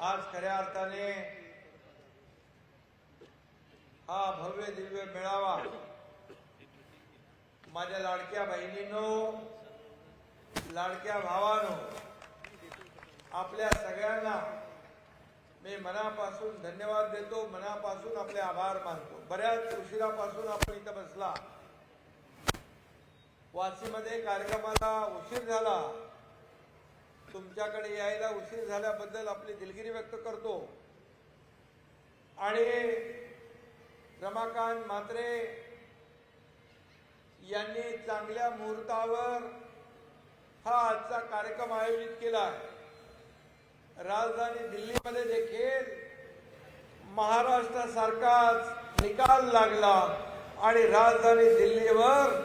आज खऱ्या अर्थाने हा भव्य दिव्य मेळावा माझ्या लाडक्या बहिणींनो लाडक्या भावानो आपल्या सगळ्यांना मी मनापासून धन्यवाद देतो मनापासून आपले आभार मानतो. बऱ्याच उशिरापासून आपण इथं बसला. वाशीमध्ये कार्यक्रमाला उशीर झाला. तुमच्याकडे यायला उशीर झाल्याबद्दल आपली दिलगिरी व्यक्त करतो. आणि रमाकांत म्हात्रे यांनी चांगल्या मुहूर्तावर हा आजचा कार्यक्रम आयोजित केला. राजधानी दिल्लीमध्ये देखील महाराष्ट्रासारखाच निकाल लागला आणि राजधानी दिल्लीवर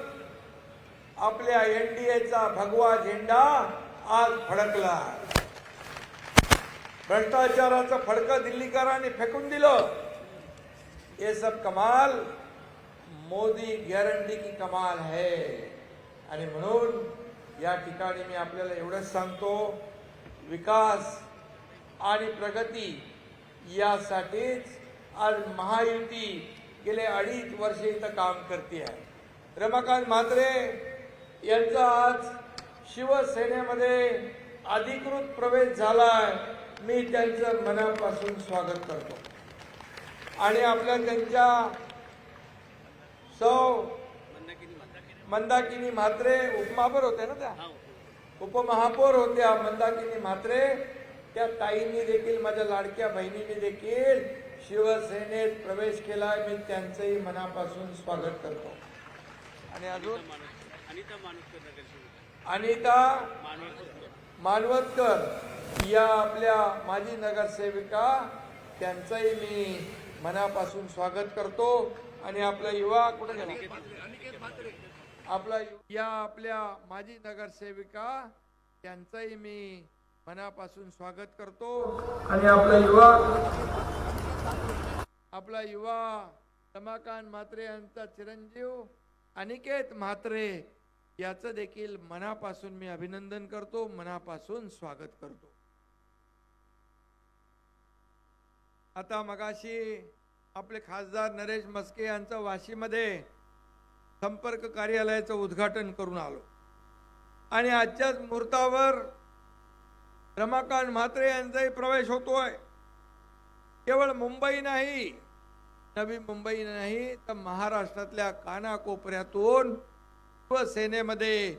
आपल्या एनडीएचा भगवा झेंडा आज फडकला भ्रष्टाचाराचा फडकं दिल्लीकरांनी फेकून दिलं. ये सब कमाल मोदी गॅरंटी की कमाल है. आणि म्हणून या ठिकाणी मी आपल्याला एवढंच सांगतो विकास आणि प्रगती यासाठीच आज महायुती गेले अडीच वर्ष इथं काम करते आहे रमाकांत म्हात्रे यांचा आज शिवसेनेमध्ये अधिकृत प्रवेश झालाय मी त्यांचं मनापासून स्वागत करतो. आणि आपल्या त्यांच्या सौ मंदाकिनी म्हात्रे उपमहापौर होते ना त्या? उपमहापौर होत्या मंदाकिनी म्हात्रे. त्या ताईंनी देखील माझ्या लाडक्या बहिणींनी देखील शिवसेनेत प्रवेश केलाय मी त्यांचंही मनापासून स्वागत करतो. आणि अजून? अनिता मालवणकर या आपल्या माजी नगरसेविका त्यांचंही मी मनापासून स्वागत करतो. आणि आपला युवा कुठे आपला या आपल्या माजी नगरसेविका त्यांचंही मी मनापासून स्वागत करतो. आणि आपला युवा आपला युवा रमाकांत म्हात्रे यांचा चिरंजीव अनिकेत म्हात्रे याचं देखील मनापासून मी अभिनंदन करतो मनापासून स्वागत करतो. आता मगाशी आपले खासदार नरेश मस्के यांचं वाशीमध्ये संपर्क कार्यालयाचं उद्घाटन करून आलो. आणि आजच्याच मुहूर्तावर रमाकांत म्हात्रे यांचाही प्रवेश होतोय. केवळ मुंबई नाही नवी मुंबई नाही तर महाराष्ट्रातल्या कानाकोपऱ्यातून शिवसेनेमध्ये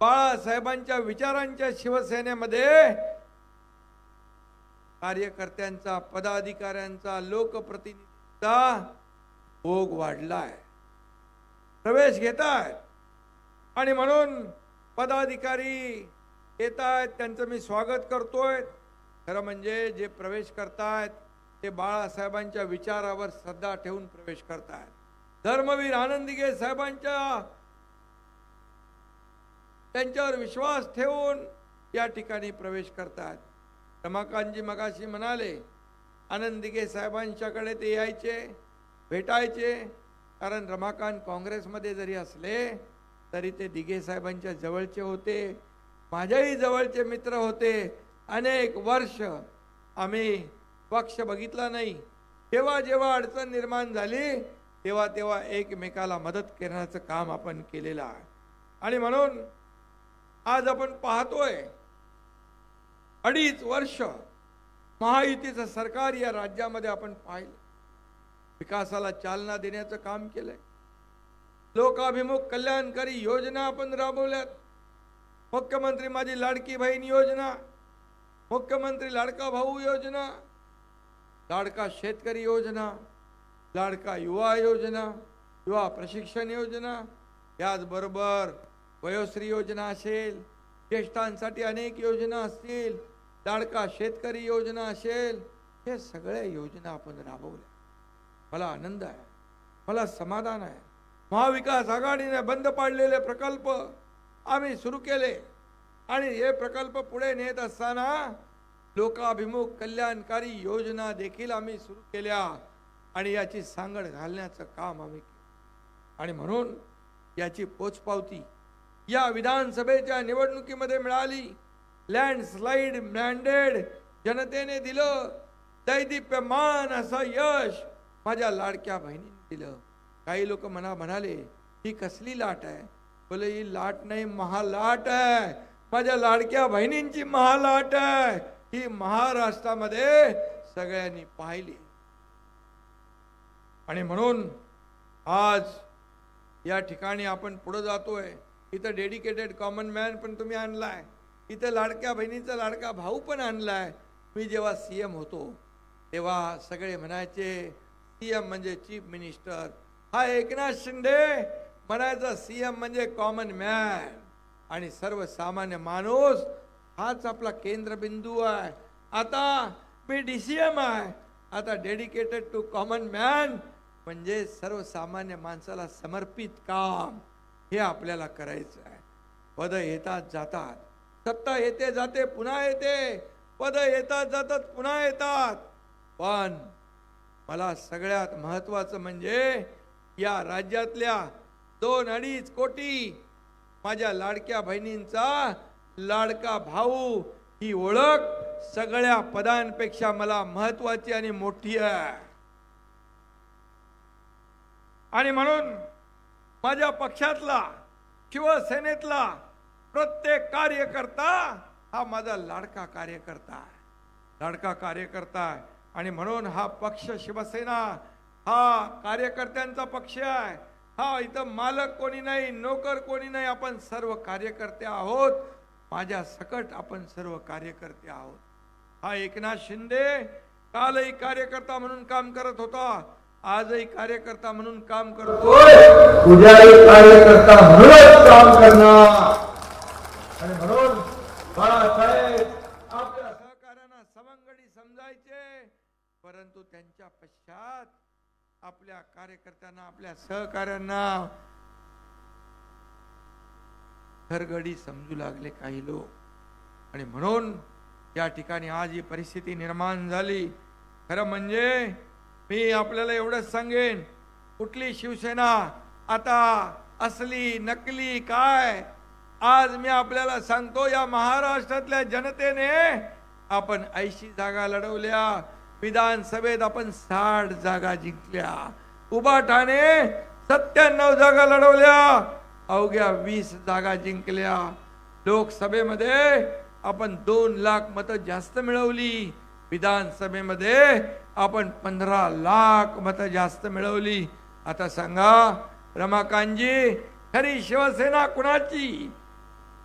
बाळासाहेबांच्या विचारांच्या शिवसेनेमध्ये कार्यकर्त्यांचा पदाधिकाऱ्यांचा लोकप्रतिनिधीचा भोग वाढलाय. प्रवेश घेत आहेत आणि म्हणून पदाधिकारी येत आहेत त्यांचं मी स्वागत करतोय. खरं म्हणजे जे प्रवेश करतायत ते बाळासाहेबांच्या विचारावर श्रद्धा ठेवून प्रवेश करतायत. धर्मवीर आनंदीगे साहेबांच्या त्यांच्यावर विश्वास ठेवून या ठिकाणी प्रवेश करतात. रमाकांतजी मगाशी म्हणाले आनंदिगे साहेबांच्याकडे ते यायचे भेटायचे कारण रमाकांत काँग्रेसमध्ये जरी असले तरी ते दिघे साहेबांच्या जवळचे होते माझ्याही जवळचे मित्र होते. अनेक वर्ष आम्ही पक्ष बघितला नाही. जेव्हा जेव्हा अडचण निर्माण झाली तेव्हा तेव्हा एकमेकाला मदत करण्याचं काम आपण केलेलं आहे. आणि म्हणून आज आपण पाहतोय अडीच वर्ष महायुतीचं सरकार या राज्यामध्ये आपण पाहिलं. विकासाला चालना देण्याचं काम केलंय. लोकाभिमुख कल्याणकारी योजना आपण राबवल्यात. मुख्यमंत्री माझी लाडकी बहीण योजना मुख्यमंत्री लाडका भाऊ योजना लाडका शेतकरी योजना लाडका युवा योजना युवा प्रशिक्षण योजना याचबरोबर वयोश्री योजना असेल ज्येष्ठांसाठी अनेक योजना असतील लाडका शेतकरी योजना असेल हे सगळ्या योजना आपण राबवल्या. मला आनंद आहे मला समाधान आहे. महाविकास आघाडीने बंद पाडलेले प्रकल्प आम्ही सुरू केले आणि हे प्रकल्प पुढे नेत असताना लोकाभिमुख कल्याणकारी योजना देखील आम्ही सुरू केल्या आणि याची सांगड घालण्याचं काम आम्ही केलं. आणि म्हणून याची पोचपावती या विधानसभेच्या निवडणुकीमध्ये मिळाली. लँडस्लाईड मॅन्डेड जनतेने दिलं. दैदिप्यमान असं यश माझ्या लाडक्या बहिणीने दिलं. काही लोक मना म्हणाले ही कसली लाट आहे? बोले ही लाट नाही महालाट आहे. माझ्या लाडक्या बहिणींची महालाट आहे. ही महाराष्ट्रामध्ये सगळ्यांनी पाहिली. आणि म्हणून आज या ठिकाणी आपण पुढे जातोय. इथं डेडिकेटेड कॉमन मॅन पण तुम्ही आणलाय. इथं लाडक्या बहिणीचा लाडका भाऊ पण आणलाय. मी जेव्हा सी एम होतो तेव्हा सगळे म्हणायचे सी एम म्हणजे चीफ मिनिस्टर हा एकनाथ शिंदे म्हणायचा सी एम म्हणजे कॉमन मॅन आणि सर्वसामान्य माणूस हाच आपला केंद्रबिंदू आहे. आता मी डी सी एम आहे. आता डेडिकेटेड टू कॉमन मॅन म्हणजे सर्वसामान्य माणसाला समर्पित काम. हे आपल्याला करायचं आहे. पद येतात जातात. सत्ता येते जाते पुन्हा येते. पद येतात जातात पुन्हा येतात. पण मला सगळ्यात महत्वाचं म्हणजे या राज्यातल्या दोन अडीच कोटी माझ्या लाडक्या बहिणींचा लाडका भाऊ ही ओळख सगळ्या पदांपेक्षा मला महत्वाची आणि मोठी आहे. आणि म्हणून माझ्या पक्षातला शिवसेनेतला प्रत्येक कार्यकर्ता हा माझा लाडका कार्यकर्ता आहे. लाडका कार्यकर्ता आहे. आणि म्हणून हा पक्ष शिवसेना हा कार्यकर्त्यांचा पक्ष आहे. हा इथं मालक कोणी नाही नोकर कोणी नाही आपण सर्व कार्यकर्ते आहोत. माझ्या सकट आपण सर्व कार्यकर्ते आहोत. हा एकनाथ शिंदे कालही कार्यकर्ता म्हणून काम करत होता. आजही कार्यकर्ता म्हणून काम करतोय उद्याही कार्यकर्ता म्हणूनच काम करणार. आणि म्हणून बाळासाहेब आपल्या सहकार्यांना समंगडी समजायचे. परंतु त्यांच्या पश्चात आपल्या कार्यकर्त्यांना आपल्या सहकार्यांना घरगडी समजू लागले काही लोक. आणि म्हणून या ठिकाणी आज ही परिस्थिती निर्माण झाली. खरं म्हणजे मी आपल्याला एवढंच सांगेन कुठली शिवसेना आता असली नकली काय? आज मी आपल्याला सांगतो या महाराष्ट्रातल्या जनतेने आपण ऐंशी जागा लढवल्या विधानसभेत आपण साठ जागा जिंकल्या उबाठाने सत्त्याण्णव जागा लढवल्या अवघ्या वीस जागा जिंकल्या. लोकसभेमध्ये आपण दोन लाख मतं जास्त मिळवली विधानसभेमध्ये आपण पंधरा लाख मतं जास्त मिळवली. आता सांगा रमाकांतजी खरी शिवसेना कुणाची?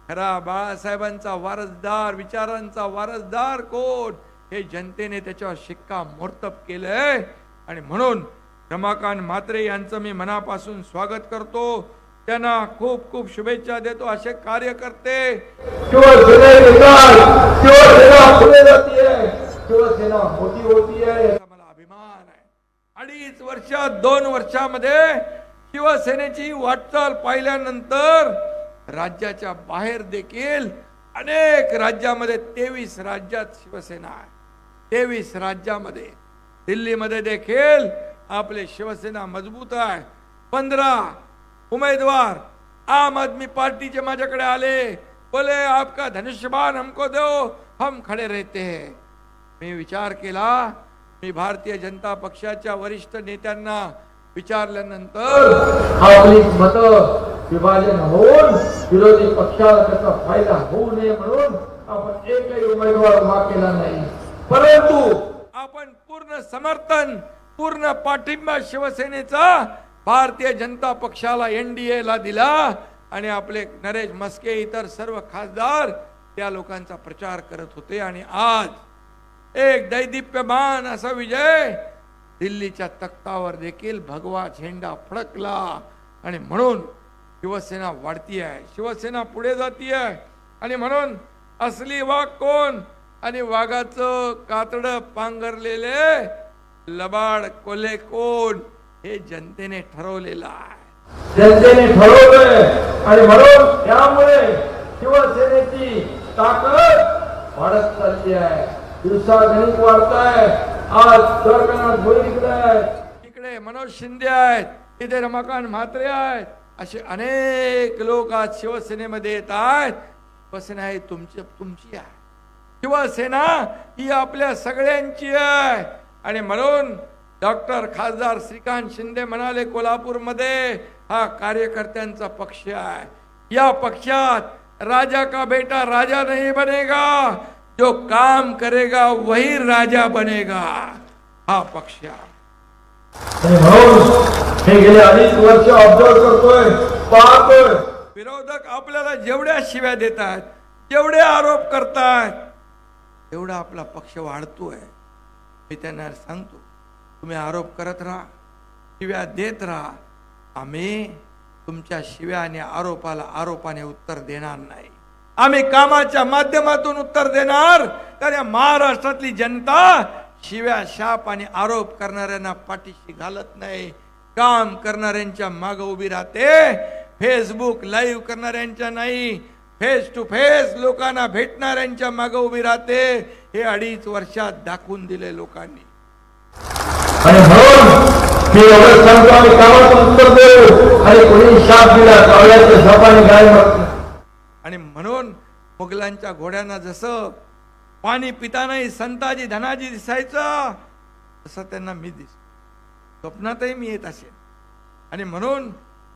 खरा बाळासाहेबांचा वारसदार विचारांचा वारसदार कोण? हे जनतेने त्याच्यावर शिक्का मोर्तब केलंय. आणि म्हणून रमाकांत म्हात्रे यांचं मी मनापासून स्वागत करतो. त्यांना खूप खूप शुभेच्छा देतो असे कार्यकर्ते. शिवसेना मोठी याचा मला अभिमान आहे. अडीच वर्षात दोन वर्षामध्ये शिवसेनेची वाटचाल पाहिल्यानंतर राज्याच्या बाहेर देखील अनेक राज्यामध्ये तेवीस राज्यात शिवसेना आहे. तेवीस राज्यामध्ये. दिल्लीमध्ये देखील आपले शिवसेना मजबूत आहे. पंधरा उमेदवार आम आदमी पार्टीचे माझ्याकडे आले. बोले आपका धनुष्यबाण हमको दो हम खड़े रहते हैं. मी विचार केला मी भारतीय जनता पक्षाच्या वरिष्ठ नेत्यांना विचारल्यानंतर आपली मत विभाजन होऊन विरोधी पक्षाला त्याचा फायदा होऊ नये म्हणून आपण एकही उमेदवार उभा केला नाही. परंतु आपण पूर्ण समर्थन पूर्ण पाठिंबा शिवसेनेचा भारतीय जनता पक्षाला एनडीए ला दिला आणि आपले नरेश मस्के इतर सर्व खासदार त्या लोकांचा प्रचार करत होते आणि आज एक दैदिप्यमान असा विजय. दिल्लीच्या तख्तावर देखील भगवा झेंडा फडकला. आणि म्हणून शिवसेना वाढती आहे शिवसेना पुढे जाती आहे आणि म्हणून असली वाघ कोण? आणि वाघाचं कातड पांघरलेले लबाड कोले कोण? हे जनतेने ठरवलेलं आहे. जनतेने ठरवलंय. आणि म्हणून त्यामुळे शिवसेनेची ताकद वाढत चालली आहे. दिवसागणिक वाढत आहे आज दरकनाथ भोईर इकडे आहे इकडे मनोज शिंदे आहेत. इथे रमाकांत म्हात्रे आहेत. असे अनेक लोक आज शिवसेनेमध्ये येत आहेत. शिवसेना ही तुमची तुमची आहे. शिवसेना ही आपल्या सगळ्यांची आहे. आणि म्हणून डॉक्टर खासदार श्रीकांत शिंदे म्हणाले कोल्हापूरमध्ये हा कार्यकर्त्यांचा पक्ष आहे. या पक्षात राजा का बेटा राजा नहीं बनेगा? जो काम करेगा वही राजा बनेगा। हा पक्ष हे। गेले अडीच वर्ष ऑब्झर्व करतोय पाहतोय. विरोधक आपल्याला जेवढ्या शिव्या देतात जेवढे आरोप करतात तेवढा आपला पक्ष वाढतोय. मी त्यांना सांगतो तुम्ही आरोप करत राहा शिव्या देत राहा. आम्ही तुमच्या शिव्या आणि आरोपाला आरोपाने उत्तर देणार नाही. आम्ही कामाच्या माध्यमातून उत्तर देणार. तर या महाराष्ट्रातली जनता शिव्या शाप आणि आरोप करणाऱ्यांना पाठीशी घालत नाही. काम करणाऱ्यांच्या माग उभी राहते. फेसबुक लाईव्ह करणाऱ्यांच्या नाही. फेस टू फेस लोकांना भेटणाऱ्यांच्या माग उभी राहते. हे अडीच वर्षात दाखवून दिले लोकांनी. आणि म्हणून मी एवढं सांगतो आम्ही उत्तर देऊ. आणि कोणी शाप दिला आणि म्हणून मुघलांच्या घोड्यांना जसं पाणी पितानाही संताजी धनाजी दिसायचं तसं त्यांना मी दिस स्वप्नातही मी येत असेल आणि म्हणून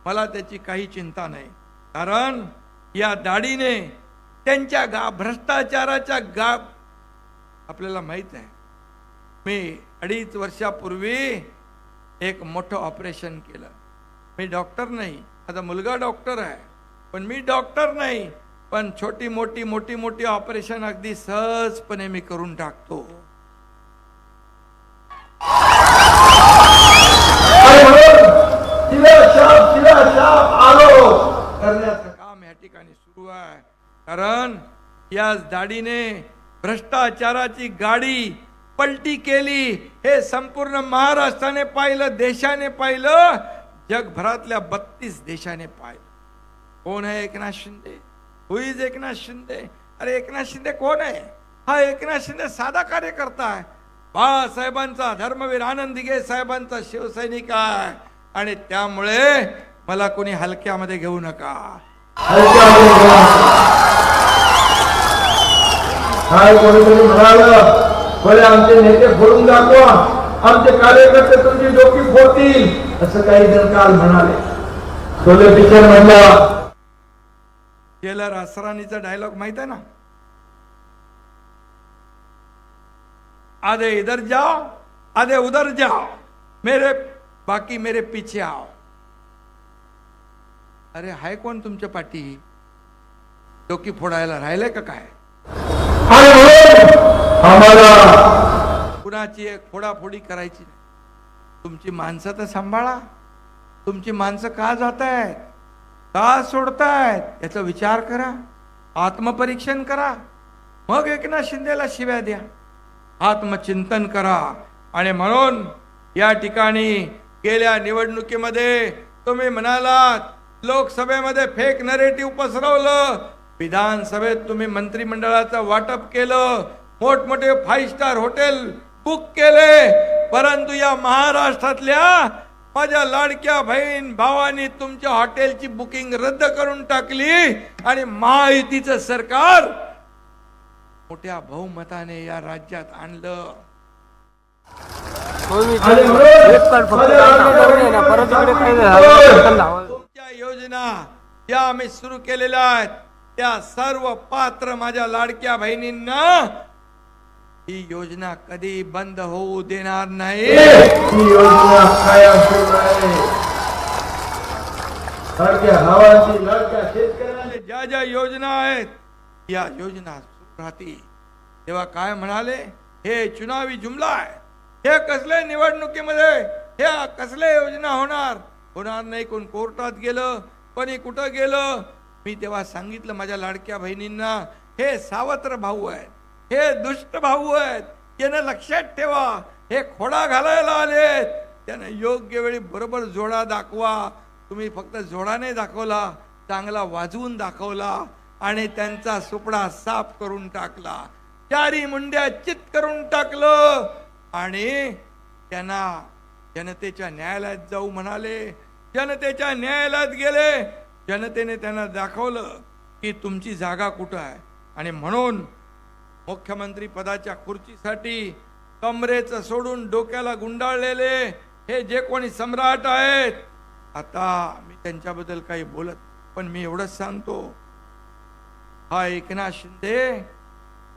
मला त्याची काही चिंता नाही. कारण या दाढीने त्यांच्या गा भ्रष्टाचाराच्या गा आपल्याला माहीत आहे. मी अडीच वर्षापूर्वी एक मोठं ऑपरेशन केलं. मी डॉक्टर नाही. माझा मुलगा डॉक्टर आहे. पण मी डॉक्टर नाही पण छोटी मोठी मोठी मोठी ऑपरेशन अगदी सहजपणे मी करून टाकतो. काम या ठिकाणी सुरू आहे. कारण या दाढीने भ्रष्टाचाराची गाडी पलटी केली. हे संपूर्ण महाराष्ट्राने पाहिलं देशाने पाहिलं जगभरातल्या बत्तीस देशाने पाहिलं. कोण आहे एकनाथ शिंदे हु इज एकनाथ शिंदे अरे एकनाथ शिंदे कोण आहे हा एकनाथ शिंदे साधा कार्यकर्ता आहे बाळासाहेबांचा धर्मवीर आनंद दिघे साहेबांचा शिवसैनिक आहे। आणि त्यामुळे मला कोणी हलक्यामध्ये घेऊ नका. काय कोणीतरी आमचे नेते फोडून दाखवा. आमचे कार्यकर्ते तुमची डोकी फोडतील. असं काही जण काल म्हणाले. सोले पिक्चर म्हणला टेलर असरानीचा डायलॉग माहीत आहे ना? आधे इधर जाओ आधे उधर जाओ मेरे बाकी मेरे पीछे आओ। अरे हाय कोण तुमच्या पाठी? डोकी फोडायला राहिलंय का काय? आम्हाला कुणाची एक फोडाफोडी करायची. तुमची माणसं तर सांभाळा. तुमची माणसं का जात आहेत का सोडतायत. याचा विचार करा. आत्मपरीक्षण करा. मग एकनाथ शिंदेला शिव्या द्या. आत्मचिंतन करा. आणि म्हणून या ठिकाणी गेल्या निवडणुकीमध्ये तुम्ही म्हणालात लोकसभेमध्ये फेक नरेटिव्ह पसरवलं. विधानसभेत तुम्ही मंत्रिमंडळाचं वाटप केलं. मोठमोठे फाईव्ह स्टार हॉटेल बुक केले. परंतु या महाराष्ट्रातल्या माझ्या लाडक्या बहीण भावानी तुमच्या हॉटेलची बुकिंग रद्द करून टाकली आणि महायुतीचं सरकार मोठ्या बहुमताने या राज्यात आणलं. तुमच्या योजना ज्या आम्ही सुरू केलेल्या आहेत. त्या सर्व पात्र माझ्या लाडक्या बहिणींना ही योजना कधी बंद होऊ देणार नाही. ही योजना कायम सुरू आहे सारख्या हवाची शेतकऱ्यांना ज्या ज्या योजना आहेत या योजना सुरू राहतील. तेव्हा काय म्हणाले? हे चुनावी जुमला आहे. हे कसले निवडणुकीमध्ये हे कसले योजना होणार? होणार नाही कोण कोर्टात गेलं कोणी कुठं गेलं? मी तेव्हा सांगितलं माझ्या लाडक्या बहिणींना हे सावत्र भाऊ आहेत. हे दुष्ट भाऊ आहेत. त्यानं लक्षात ठेवा. हे खोडा घालायला आलेत. त्यानं योग्य वेळी बरोबर जोडा दाखवा. तुम्ही फक्त जोडाने दाखवला चांगला वाजवून दाखवला आणि त्यांचा सुपडा साफ करून टाकला. चारी मुंड्या चित करून टाकलं आणि त्यांना जनतेच्या न्यायालयात जाऊ म्हणाले. जनतेच्या न्यायालयात गेले. जनतेने त्यांना दाखवलं की तुमची जागा कुठं आहे? आणि म्हणून मुख्यमंत्री पदाच्या खुर्चीसाठी कमरेचं सोडून डोक्याला गुंडाळलेले हे जे कोणी सम्राट आहेत आता मी त्यांच्याबद्दल काही बोलत पण मी एवढंच सांगतो. हा एकनाथ शिंदे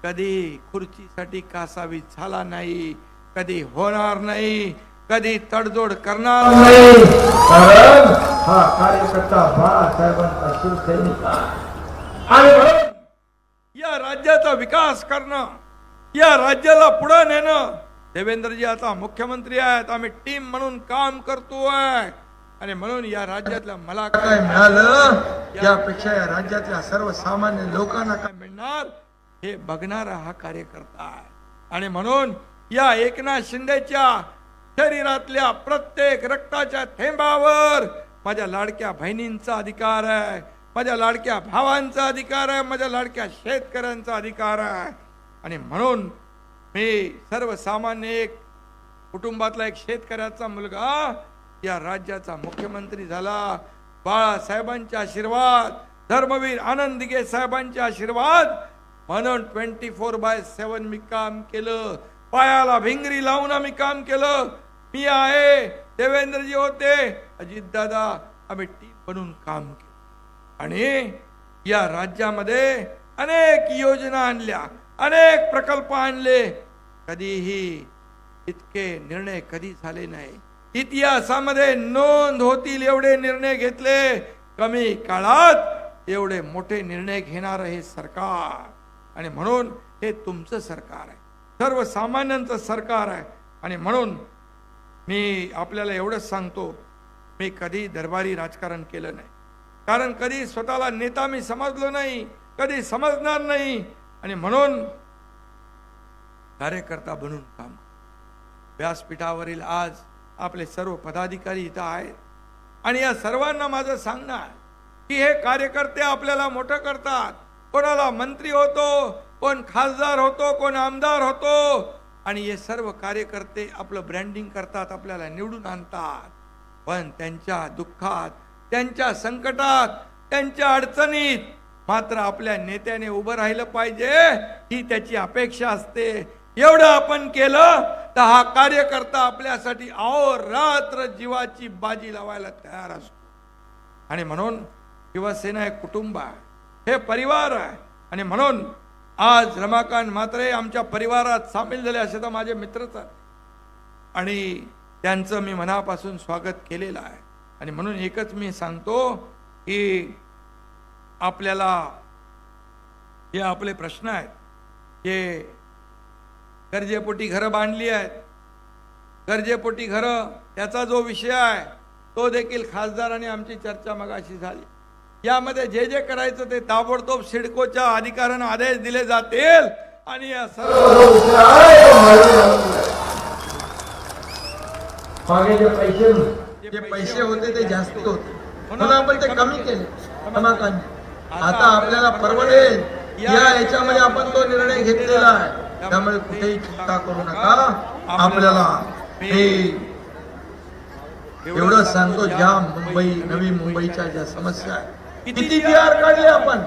कधी खुर्चीसाठी कासावी झाला नाही कधी होणार नाही कधी तडजोड करणार नाही. कारण हा कार्यकर्ता बाळासाहेबांचा शिवसैनिक आणि म्हणून या राज्याचा विकास करणं या राज्याला पुढे नेणं. देवेंद्रजी आता मुख्यमंत्री आहेत आम्ही टीम म्हणून काम करतोय आणि म्हणून या राज्यातल्या मला काय मिळालं? यापेक्षा या राज्यातल्या सर्वसामान्य लोकांना काय मिळणार? हे बघणारा हा कार्यकर्ता आहे. आणि म्हणून या एकनाथ शिंदेच्या शरीरातल्या प्रत्येक रक्ताच्या थेंबावर माझ्या लाडक्या बहिणींचा अधिकार आहे. माझ्या लाडक्या भावांचा अधिकार आहे माझ्या लाडक्या शेतकऱ्यांचा अधिकार आहे. आणि म्हणून मी सर्वसामान्य एक कुटुंबातला एक शेतकऱ्याचा मुलगा या राज्याचा मुख्यमंत्री झाला. बाळासाहेबांचे आशीर्वाद धर्मवीर आनंद दिघे साहेबांचे आशीर्वाद म्हणून ट्वेंटी फोर बाय सेवन मी काम केलं. पायाला भिंगरी लावून आम्ही काम केलं. मी आहे देवेंद्रजी होते. अजितदादा आम्ही टीम बनून काम केलं. आणि या राज्यामध्ये अनेक योजना आणल्या अनेक प्रकल्प आणले. कधीही इतके निर्णय कधी झाले नाही. इतिहासामध्ये नोंद होतील एवढे निर्णय घेतले कमी काळात एवढे मोठे निर्णय घेणार हे सरकार. आणि म्हणून हे तुमचं सरकार आहे. सर्वसामान्यांचं सरकार आहे. आणि म्हणून मी आपल्याला एवढंच सांगतो मी कधी दरबारी राजकारण केलं नाही. कारण कधी स्वतःला नेता मी समजलो नाही कधी समजणार नाही. आणि म्हणून कार्यकर्ता बनून काम व्यासपीठावरील आज आपले सर्व पदाधिकारी इथं आहेत. आणि या सर्वांना माझं सांगणं आहे की हे कार्यकर्ते आपल्याला मोठं करतात. कोणाला मंत्री होतो कोण खासदार होतो कोण आमदार होतो. आणि हे सर्व कार्यकर्ते आपलं ब्रँडिंग करतात आपल्याला निवडून आणतात. पण त्यांच्या दुःखात त्यांच्या संकटात त्यांच्या अडचणीत मात्र आपल्या नेत्याने उभं राहिलं पाहिजे. ही त्याची अपेक्षा असते. एवढं आपण केलं तर हा कार्यकर्ता आपल्यासाठी आओ रात्र जीवाची बाजी लावायला तयार असतो. आणि म्हणून शिवसेना हे कुटुंब आहे. हे परिवार आहे. आणि म्हणून आज रमाकांत म्हात्रे आमच्या परिवारात सामील झाले असे तर माझे मित्रच आहेत. आणि त्यांचं मी मनापासून स्वागत केलेलं आहे. आणि म्हणून एकच मी सांगतो की आपल्याला हे आपले प्रश्न आहेत. हे गरजेपोटी घरं बांधली आहेत. गरजेपोटी घरं त्याचा जो विषय आहे तो देखील खासदारांनी आमची चर्चा मगाशी झाली. यामध्ये जे जे करायचं ते ताबडतोब सिडकोच्या अधिकाऱ्यांना आदेश दिले जातील आणि या सर्व मागे जे पैसे जे पैसे होते ते जास्त होते. म्हणून आपण ते कमी केले. रमाकांत आता आपल्याला परवडेल. या याच्यामध्ये आपण तो निर्णय घेतलेला आहे. त्यामुळे कुठेही चिंता करू नका. आपल्याला हे एवढं सांगतो ज्या मुंबई नवी मुंबईच्या ज्या समस्या आहेत किती जी आर काढले आपण?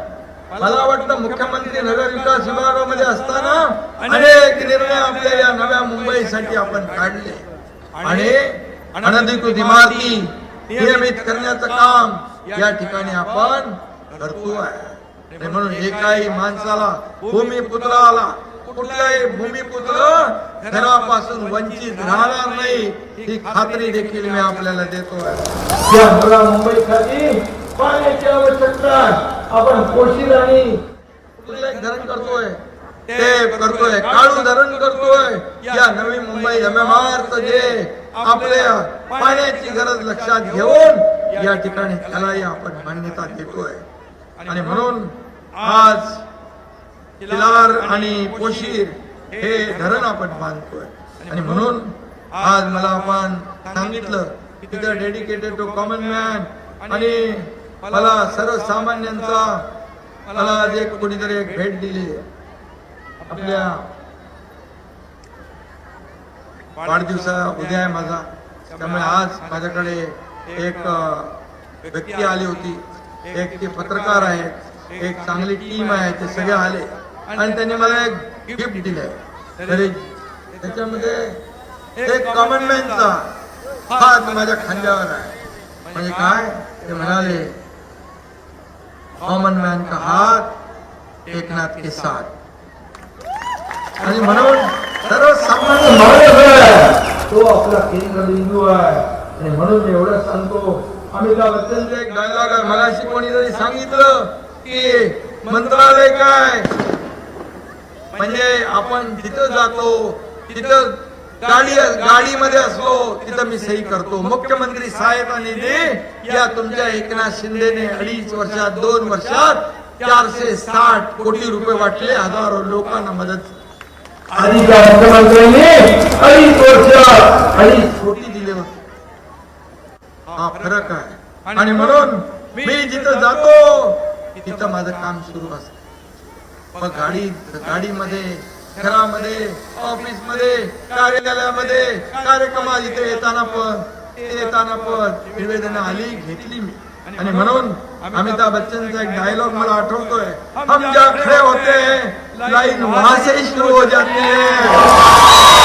मला वाटतं मुख्यमंत्री नगर विकास विभागामध्ये असताना अनेक निर्णय आपल्या या नव्या मुंबईसाठी आपण काढले. आणि अनधिकृत इमारती नियमित करण्याचं काम या ठिकाणी आपण करतो आहे म्हणून एकाही माणसाला भूमिपुत्राला कुठलाही भूमिपुत्र घरापासून वंचित राहणार नाही ही खात्री देखील मी आपल्याला देतो आहे या नव्या मुंबईसाठी पाण्याची आवश्यकता. आपण पोशील आणि कुठलं धरण करतोय ते करतोय. काळू धरण करतोय. या नवी मुंबई एमएमआरचं जे आपल्या पाण्याची गरज लक्षात घेऊन या ठिकाणी त्यालाही आपण मान्यता देतोय. आणि म्हणून आज किलार आणि पोशीर हे धरण आपण बांधतोय. आणि म्हणून आज मला आपण सांगितलं की डेडिकेटेड टू कॉमन मॅन आणि मला सर्वसामान्यांचा मला जे कोणीतरी एक भेट दिली आपल्या वाढदिवसा उद्या आहे माझा. त्यामुळे आज माझ्याकडे एक व्यक्ती आली होती. एक ते पत्रकार आहेत एक चांगली टीम आहे. ते सगळे आले. आणि त्यांनी मला एक गिफ्ट दिलं तरी त्याच्यामध्ये एक कॉमन मॅनचा हात माझ्या खांद्यावर आहे. म्हणजे काय? ते म्हणाले कॉमन मॅन का हात एकनाथ के साथ आणि म्हणून सर्वसामान्य माणूस तो आपला केंद्रबिंदू आहे. आणि म्हणून एवढं सांगतो. अमिताभ बच्चनचं एक डायलॉग आहे. मलाशी कोणी जरी सांगितलं की मंत्रालय काय? म्हणजे आपण जिथं जातो तिथं गाडी गाडीमध्ये असलो तिथं मी सही करतो. मुख्यमंत्री सहायता निधी या तुमच्या एकनाथ शिंदेने अडीच वर्षात दोन वर्षात चारशे साठ कोटी रुपये वाटले. हजारो लोकांना मदत आधीच्या मुख्यमंत्र्यांनी अडीच वर्ष अडीच कोटी दिले होते. हा फरक आहे. आणि म्हणून मी जिथं जातो तिथं माझं काम सुरू असतं. मग गाडी गाडीमध्ये घरामध्ये ऑफिसमध्ये कार्यालयामध्ये कार्यक्रमात इथे येताना पण येताना पण निवेदन आली घेतली मी. आणि म्हणून अमिताभ बच्चनचा एक डायलॉग मला आठवतोय. हम जा खडे होते हैं, लाइन वहाँ से ही शुरू हो जाती है।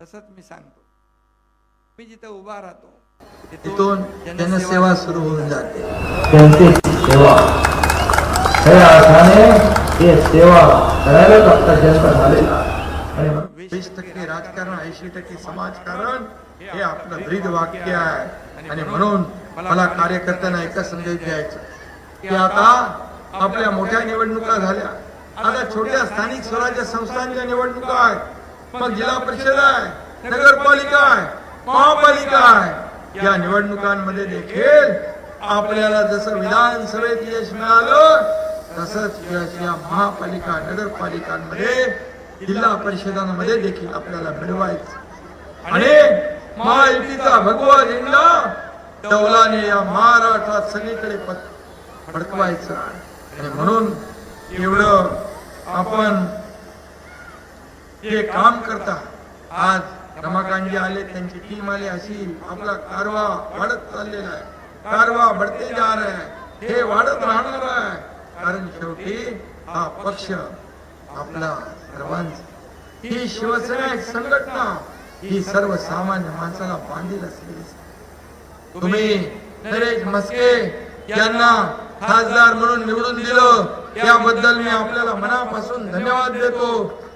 तसंच मी सांगतो मी जिथं उभा राहतो तिथून जनसेवा सुरू होऊन जाते. सेवा. खऱ्या अर्थाने हे सेवा करायलाच आपला जन्म झालेला वीस टक्के राजकारण ऐंशी टक्के समाजकारण हे आपलं ब्रीद वाक्य आहे. आणि म्हणून मला कार्यकर्त्यांना एकच संदेश द्यायचा की आता आपल्या मोठ्या निवडणुका झाल्या. आता छोट्या स्थानिक स्वराज्य संस्थांच्या निवडणुका आहेत. मग जिल्हा परिषद आहे नगरपालिका आहे महापालिका आहे. या निवडणुकांमध्ये देखील आपल्याला जसं विधानसभेत यश मिळालं तसंच यश या महापालिका नगरपालिकांमध्ये जिल्हा परिषदांमध्ये देखील आपल्याला मिळवायचं आणि महायुतीचा भगवा झेंडा डौलाने या महाराष्ट्रात सगळीकडे फडकवायचा आणि म्हणून एवढं आपण जे काम करता. आज रमाकांजी आले त्यांची टीम आली अशी आपला कारवा वाढत चाललेला आहे. कारवा बढ़ते जा रहा है. हे वाढत राहणार आहे. कारण शेवटी हा पक्ष आपला सर्वांचा. ही शिवसेना एक संघटना. ही सर्वसामान्य माणसाला बांधील असलेली तुम्ही नरेश मस्के यांना खासदार म्हणून निवडून दिलं. त्याबद्दल मी आपल्याला मनापासून धन्यवाद देतो.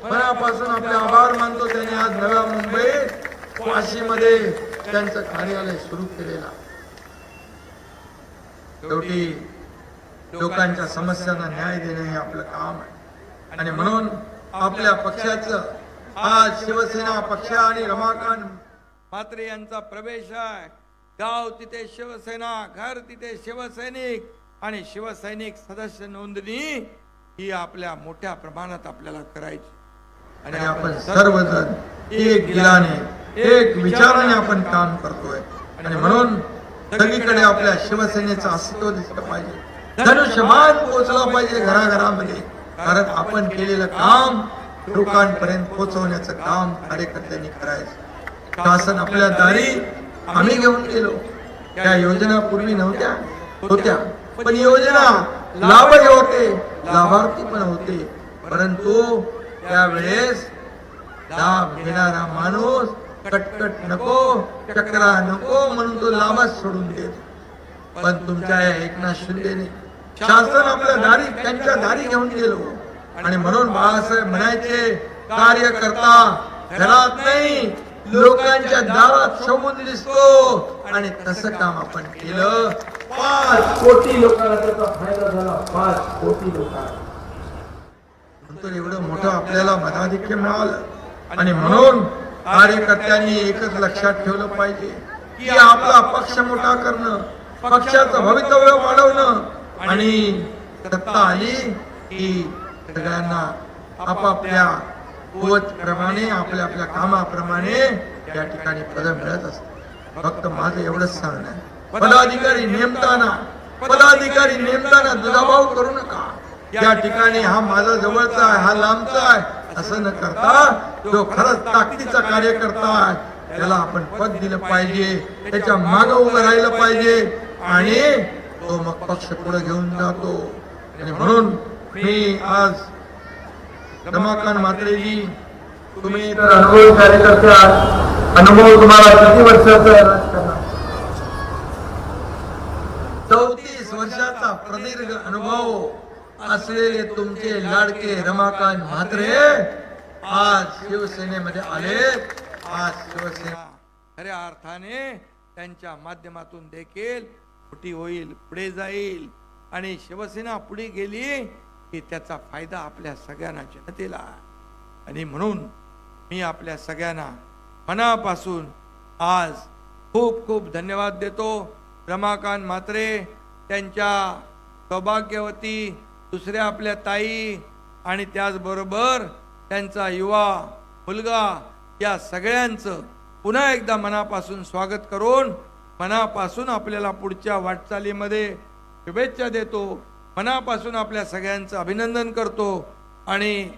मनापासून आपले आभार मानतो. त्यांनी आज नव्या मुंबईत वाशीमध्ये त्यांचं कार्यालय सुरू केलेला शेवटी लोकांच्या समस्यांना न्याय देणे हे आपलं काम आहे. आणि म्हणून आपल्या पक्षाचं आज शिवसेना पक्ष आणि रमाकांत म्हात्रे यांचा प्रवेश आहे. गाव तिथे शिवसेना घर तिथे शिवसैनिक आणि शिवसैनिक सदस्य नोंदणी ही आपल्या मोठ्या प्रमाणात आपल्याला करायची. आणि आपण सर्वजण एक दिलाने एक विचाराने आपण काम करतोय. आणि म्हणून सगळीकडे आपल्या शिवसेनेचं अस्तित्व दिसलं पाहिजे. धनुष्यमान पोहोचला पाहिजे घराघरामध्ये. कारण आपण केलेलं काम लोकांपर्यंत पोहोचवण्याचं काम कार्यकर्त्यांनी करायचं. शासन आपल्या दारी आम्ही घेऊन गेलो. त्या योजना पूर्वी नव्हत्या होत्या. पण योजना लाभही होते लाभार्थी पण होते. परंतु त्यावेळेस लाभ घेणारा माणूस कटकट नको चक्रा नको म्हणून तो लाभच सोडून देत. पण तुमच्या या एकनाथ शिंदेने शासन आपल्या दारी त्यांच्या दारी घेऊन गेलो. आणि म्हणून बाळासाहेब म्हणायचे कार्यकर्ता घरात नाही लोकांच्या दारात समोर दिसतो. आणि तसं काम आपण केलं. पाच कोटी लोकांना त्याचा फायदा झाला. पाच कोटी लोकांना. नंतर एवढं मोठं आपल्याला मताधिक्य मिळालं. आणि म्हणून कार्यकर्त्यांनी एकच लक्षात ठेवलं पाहिजे की आपला पक्ष मोठा करणं पक्षाचं भवितव्य वाढवणं. आणि सत्ता आली की सगळ्यांना आपापल्या प्रमाणे आपल्या आपल्या कामाप्रमाणे या ठिकाणी पद मिळत असत फक्त माझं एवढंच सांगणं आहे. पदाधिकारी नेमताना पदाधिकारी नेमताना दुजाभाव करू नका. या ठिकाणी हा माझा जवळचा आहे हा लांबचा आहे. असं न करता जो खरंच ताकदीचा कार्यकर्ता आहे त्याला आपण पद दिलं पाहिजे त्याच्या माग उभं राहिलं पाहिजे आणि तो मग पक्ष पुढे घेऊन जातो. आणि म्हणून मी आज रमाकांत म्हात्रेजी तुम्ही तर अनुभवी कार्यकर्ते आहात. अनुभव तुम्हाला किती वर्षाचा आहे? चौतीस वर्षाचा प्रदीर्घ अनुभव असलेले तुमचे लाडके रमाकांत म्हात्रे आज शिवसेनेमध्ये आले. आज शिवसेना खऱ्या अर्थाने त्यांच्या माध्यमातून देखील मोठी होईल पुढे जाईल. आणि शिवसेना पुढे गेली की त्याचा फायदा आपल्या सगळ्यांना जनतेला आणि म्हणून मी आपल्या सगळ्यांना मनापासून आज खूप खूप धन्यवाद देतो. रमाकांत म्हात्रे त्यांच्या सौभाग्यवती दुसऱ्या आपल्या ताई आणि त्याचबरोबर त्यांचा युवा मुलगा या सगळ्यांचं पुन्हा एकदा मनापासून स्वागत करून मनापासून आपल्याला पुढच्या वाटचालीमध्ये शुभेच्छा देतो. मनापासून आपल्या सगळ्यांचं अभिनंदन करतो आणि